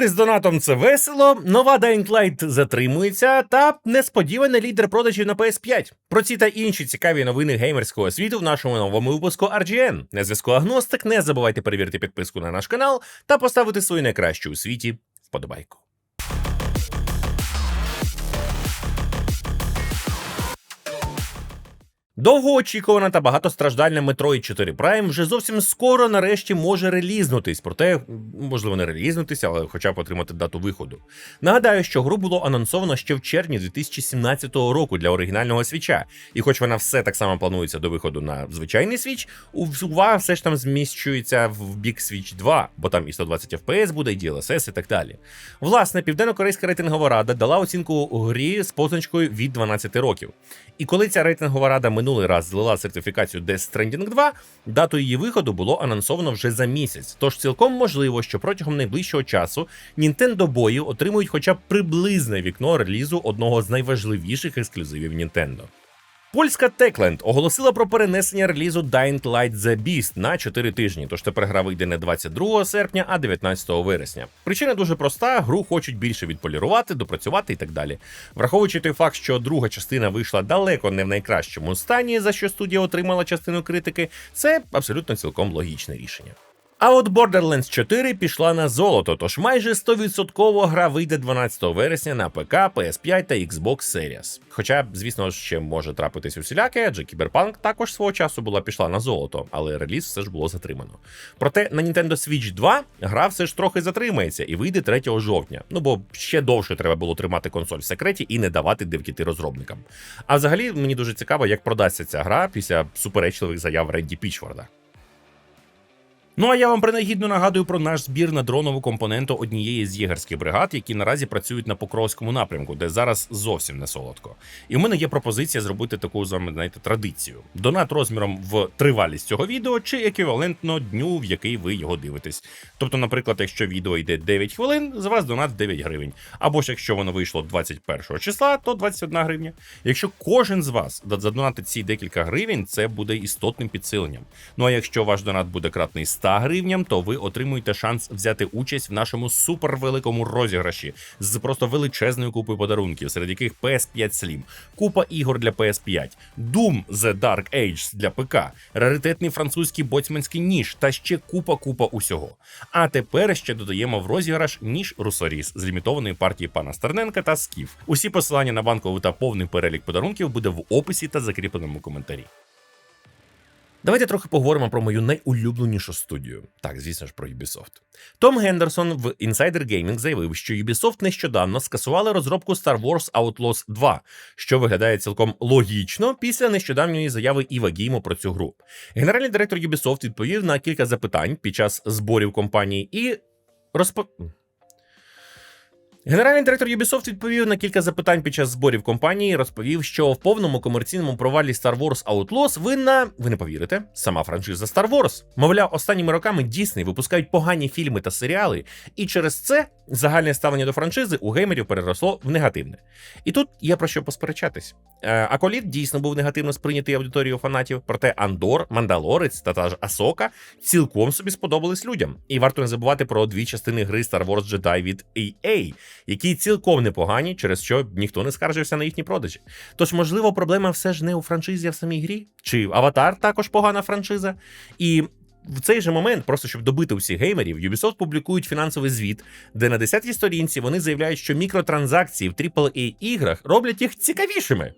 Ігри з донатом це весело, нова Dying Light затримується, та несподіваний лідер продажів на PS5. Про ці та інші цікаві новини геймерського світу в нашому новому випуску RGN. На зв'язку Агностик. Не забувайте перевірити підписку на наш канал та поставити свою найкращу у світі вподобайку. Довгоочікувана та багатостраждальна Metroid 4 Prime вже зовсім скоро нарешті може релізнутись, проте можливо не релізнутись, але хоча б отримати дату виходу. Нагадаю, що гру було анонсовано ще в червні 2017 року для оригінального свіча, і хоч вона все так само планується до виходу на звичайний свіч, увага все ж там зміщується в бік Switch 2, бо там і 120 FPS буде, і DLSS і так далі. Власне, південно-корейська рейтингова рада дала оцінку грі з позначкою від 12 років. І коли ця рейтингова рада минулий раз злила сертифікацію Death Stranding 2, дату її виходу було анонсовано вже за місяць. Тож цілком можливо, що протягом найближчого часу Nintendo бої отримують хоча б приблизне вікно релізу одного з найважливіших ексклюзивів Nintendo. Польська Techland оголосила про перенесення релізу Dying Light The Beast на 4 тижні, тож тепер гра вийде не 22 серпня, а 19 вересня. Причина дуже проста: гру хочуть більше відполірувати, допрацювати і так далі. Враховуючи той факт, що друга частина вийшла далеко не в найкращому стані, за що студія отримала частину критики, це абсолютно цілком логічне рішення. А от Borderlands 4 пішла на золото, тож майже 100% гра вийде 12 вересня на ПК, PS5 та Xbox Series. Хоча, звісно, ще може трапитись усіляке, адже Cyberpunk також свого часу була пішла на золото, але реліз все ж було затримано. Проте на Nintendo Switch 2 гра все ж трохи затримається і вийде 3 жовтня. Ну бо ще довше треба було тримати консоль в секреті і не давати дивкіти розробникам. А взагалі мені дуже цікаво, як продасться ця гра після суперечливих заяв Ренді Пічфорда. Ну а я вам принагідно нагадую про наш збір на дронову компоненту однієї з єгерських бригад, які наразі працюють на Покровському напрямку, де зараз зовсім не солодко. І в мене є пропозиція зробити таку з вами, знаєте, традицію: донат розміром в тривалість цього відео чи еквівалентно дню, в який ви його дивитесь. Тобто, наприклад, якщо відео йде 9 хвилин, з вас донат 9 гривень. Або ж якщо воно вийшло 21 числа, то 21 гривня. Якщо кожен з вас задонатить ці декілька гривень, це буде істотним підсиленням. Ну а якщо ваш донат буде кратний 100 гривням, то ви отримуєте шанс взяти участь в нашому супервеликому розіграші з просто величезною купою подарунків, серед яких PS5 Slim, купа ігор для PS5, Doom The Dark Age для ПК, раритетний французький боцманський ніж та ще купа-купа усього. А тепер ще додаємо в розіграш ніж Русоріс з лімітованої партії пана Стерненка та Скіф. Усі посилання на банкову та повний перелік подарунків буде в описі та закріпленому коментарі. Давайте трохи поговоримо про мою найулюбленішу студію. Так, звісно ж, про Ubisoft. Том Гендерсон в Insider Gaming заявив, що Ubisoft нещодавно скасували розробку Star Wars Outlaws 2, що виглядає цілком логічно після нещодавньої заяви Іва Геймо про цю гру. Генеральний директор Ubisoft відповів на кілька запитань під час зборів компанії і розпо... Генеральний директор Ubisoft відповів на кілька запитань під час зборів компанії. Розповів, що в повному комерційному провалі Star Wars Outlaws винна, ви не повірите, сама франшиза Star Wars. Мовляв, останніми роками Disney випускають погані фільми та серіали, і через це загальне ставлення до франшизи у геймерів переросло в негативне. І тут є про що посперечатись. Е, Аколіт дійсно був негативно сприйнятий аудиторією фанатів, проте Андор, Мандалорець та та ж Асока цілком собі сподобались людям. І варто не забувати про дві частини гри Star Wars Jedi від EA, які цілком непогані, через що ніхто не скаржився на їхні продажі. Тож, можливо, проблема все ж не у франшизі, а в самій грі, чи Аватар також погана франшиза. І в цей же момент, просто щоб добити усіх геймерів, Ubisoft публікують фінансовий звіт, де на 10-й сторінці вони заявляють, що мікротранзакції в aaa іграх роблять їх цікавішими.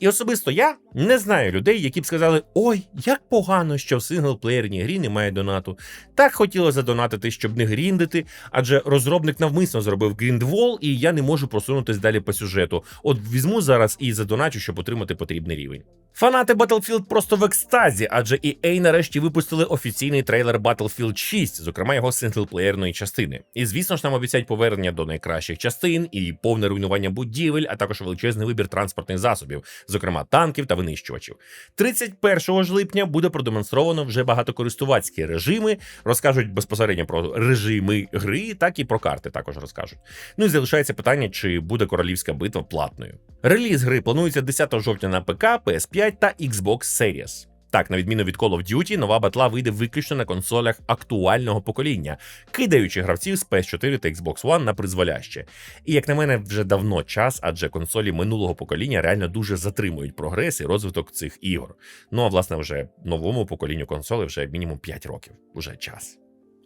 І особисто я не знаю людей, які б сказали: ой, як погано, що в синглплеєрній грі немає донату. Так хотілося задонатити, щоб не гріндити, адже розробник навмисно зробив гріндвол, і я не можу просунутись далі по сюжету. От візьму зараз і задоначу, щоб отримати потрібний рівень. Фанати Battlefield просто в екстазі, адже EA нарешті випустили офіційний трейлер Battlefield 6, зокрема його синглплеєрної частини. І звісно ж нам обіцяють повернення до найкращих частин і повне руйнування будівель, а також величезний вибір транспортних засобів, зокрема танків та винищувачів. 31 ж липня буде продемонстровано вже багатокористувацькі режими, розкажуть безпосередньо про режими гри, так і про карти також розкажуть. Ну і залишається питання, чи буде королівська битва платною. Реліз гри планується 10 жовтня на ПК, PS5 та Xbox Series. Так, на відміну від Call of Duty, нова батла вийде виключно на консолях актуального покоління, кидаючи гравців з PS4 та Xbox One на призволяще. І як на мене, вже давно час, адже консолі минулого покоління реально дуже затримують прогрес і розвиток цих ігор. Ну а власне, вже новому поколінню консолей вже мінімум 5 років. Уже час.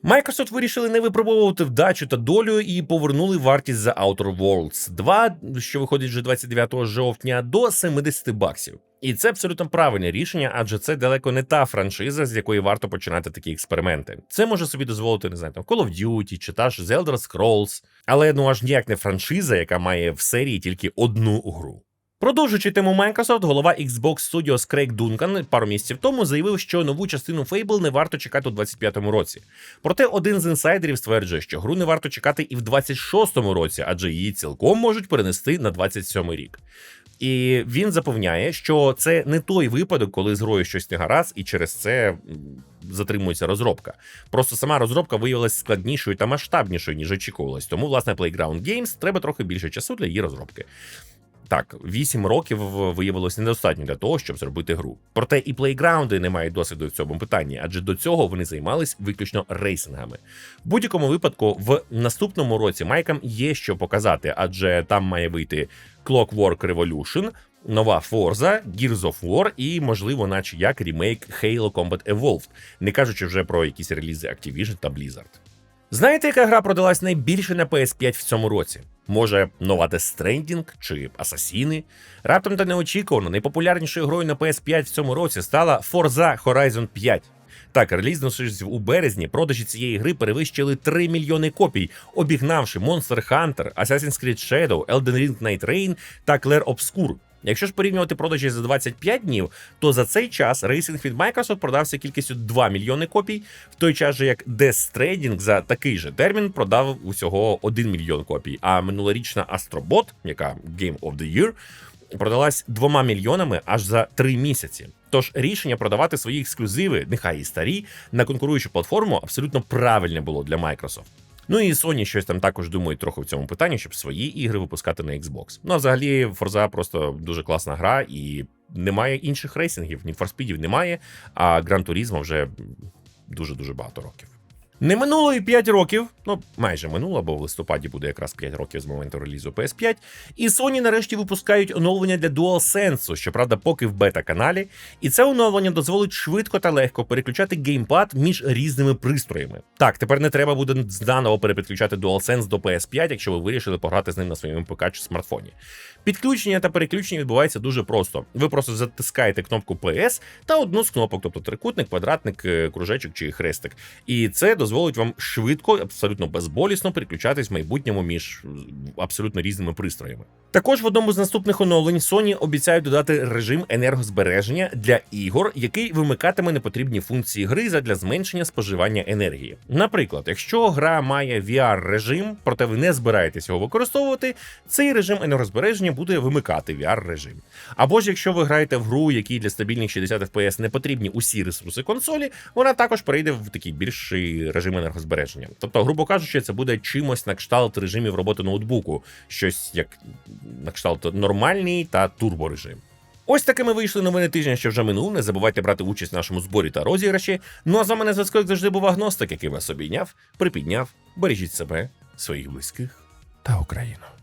Microsoft вирішили не випробовувати вдачу та долю і повернули вартість за Outer Worlds 2, що виходить вже 29 жовтня, до 70 баксів. І це абсолютно правильне рішення, адже це далеко не та франшиза, з якої варто починати такі експерименти. Це може собі дозволити, не знаю, там Call of Duty чи та ж The Scrolls, але ну аж ніяк не франшиза, яка має в серії тільки одну гру. Продовжуючи тему Microsoft, голова Xbox Studios Крейг Дункан пару місяців тому заявив, що нову частину Fable не варто чекати у 25-му році. Проте один з інсайдерів стверджує, що гру не варто чекати і в 26-му році, адже її цілком можуть перенести на 27-й рік. І він запевняє, що це не той випадок, коли з грою щось не гаразд, і через це затримується розробка. Просто сама розробка виявилася складнішою та масштабнішою, ніж очікувалось. Тому, власне, Playground Games треба трохи більше часу для її розробки. Так, 8 років виявилося недостатньо для того, щоб зробити гру. Проте і плейграунди не мають досвіду в цьому питанні, адже до цього вони займались виключно рейсингами. В будь-якому випадку, в наступному році Майкам є що показати, адже там має вийти Clockwork Revolution, нова Forza, Gears of War і, можливо, наче як ремейк Halo Combat Evolved, не кажучи вже про якісь релізи Activision та Blizzard. Знаєте, яка гра продалась найбільше на PS5 в цьому році? Може, нова Stranding чи Асасіни? Раптом та неочікувано найпопулярнішою грою на PS5 в цьому році стала Forza Horizon 5. Так, релізнувшись у березні, продажі цієї гри перевищили 3 мільйони копій, обігнавши Monster Hunter, Assassin's Creed Shadow, Elden Ring Night Rain та Claire Obscur. Якщо ж порівнювати продажі за 25 днів, то за цей час рейсинг від Microsoft продався кількістю 2 мільйони копій, в той час же як Death Stranding за такий же термін продав усього 1 мільйон копій. А минулорічна Astrobot, яка Game of the Year, продалась 2 мільйонами аж за 3 місяці. Тож рішення продавати свої ексклюзиви, нехай і старі, на конкуруючу платформу абсолютно правильне було для Microsoft. Ну і Sony щось там також думають трохи в цьому питанні, щоб свої ігри випускати на Xbox. Ну а взагалі Forza просто дуже класна гра, і немає інших рейсингів, ні форспідів немає, а Gran Turismo вже дуже дуже багато років. Не минуло і 5 років, ну майже минуло, бо в листопаді буде якраз 5 років з моменту релізу PS5. І Sony нарешті випускають оновлення для DualSense, щоправда, поки в бета-каналі. І це оновлення дозволить швидко та легко переключати геймпад між різними пристроями. Так, тепер не треба буде заново перепідключати DualSense до PS5, якщо ви вирішили пограти з ним на своєму ПК чи смартфоні. Підключення та переключення відбувається дуже просто. Ви просто затискаєте кнопку PS та одну з кнопок, тобто трикутник, квадратник, е, кружечок чи хрестик. І це дозволить вам швидко, абсолютно безболісно переключатись в майбутньому між абсолютно різними пристроями. Також в одному з наступних оновлень Sony обіцяють додати режим енергозбереження для ігор, який вимикатиме непотрібні функції гри задля зменшення споживання енергії. Наприклад, якщо гра має VR режим, проте ви не збираєтесь його використовувати, цей режим енергозбереження буде вимикати VR режим. Або ж якщо ви граєте в гру, якій для стабільних 60 FPS не потрібні усі ресурси консолі, вона також перейде в такий більший режим енергозбереження. Тобто, грубо кажучи, це буде чимось на кшталт режимів роботи ноутбуку, щось як на кшталт нормальний та турборежим. Ось такими вийшли новини тижня, що вже минув. Не забувайте брати участь в нашому зборі та розіграші. Ну а за мене зв'язку, як завжди, був агностик, який вас обійняв, припідняв. Бережіть себе, своїх близьких та Україну.